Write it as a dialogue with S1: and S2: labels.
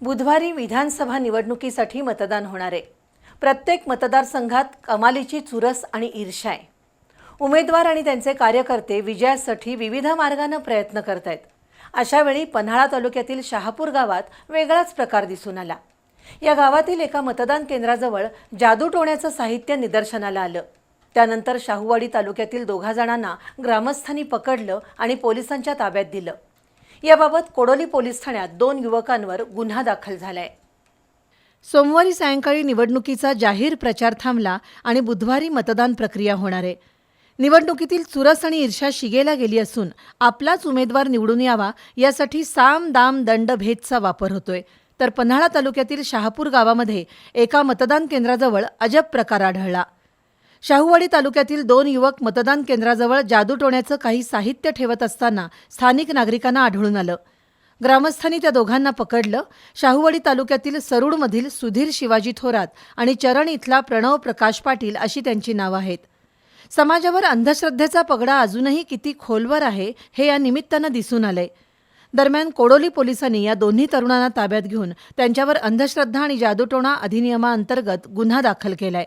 S1: बुधवारी विधानसभा निवडणुकीसाठी मतदान होणार आहे. प्रत्येक मतदारसंघात कमालीची चुरस आणि ईर्ष्या आहे. उमेदवार आणि त्यांचे कार्यकर्ते विजयासाठी विविध मार्गानं प्रयत्न करत आहेत अशावेळी पन्हाळा तालुक्यातील शहापूर गावात वेगळाच प्रकार दिसून आला. या गावातील एका मतदान केंद्राजवळ जादूटोण्याचं साहित्य निदर्शनाला आलं. त्यानंतर शाहूवाडी तालुक्यातील दोघा जणांना ग्रामस्थांनी पकडलं आणि पोलिसांच्या ताब्यात दिलं. याबाबत कोडोली पोलीस ठाण्यात दोन युवकांवर गुन्हा दाखल झालाय. सोमवारी सायंकाळी निवडणुकीचा जाहीर प्रचार थांबला आणि बुधवारी मतदान प्रक्रिया होणार आहे. निवडणुकीतील चुरस आणि ईर्ष्या शिगेला गेली असून आपलाच उमेदवार निवडून यावा यासाठी साम दाम दंड भेदचा वापर होतोय. तर पन्हाळा तालुक्यातील शहापूर गावामध्ये एका मतदान केंद्राजवळ अजब प्रकार आढळला. शाहूवाडी तालुक्यातील दोन युवक मतदान केंद्राजवळ जादूटोण्याचं काही साहित्य ठेवत असताना स्थानिक नागरिकांना आढळून आलं. ग्रामस्थांनी त्या दोघांना पकडलं. शाहूवाडी तालुक्यातील सरूडमधील सुधीर शिवाजी थोरात आणि चरण इथला प्रणव प्रकाश पाटील अशी त्यांची नावं आहेत. समाजावर अंधश्रद्धेचा पगडा अजूनही किती खोलवर आहे हे या निमित्तानं दिसून आलंय. दरम्यान कोडोली पोलिसांनी या दोन्ही तरुणांना ताब्यात घेऊन त्यांच्यावर अंधश्रद्धा आणि जादूटोणा अधिनियमाअंतर्गत गुन्हा दाखल केलाय.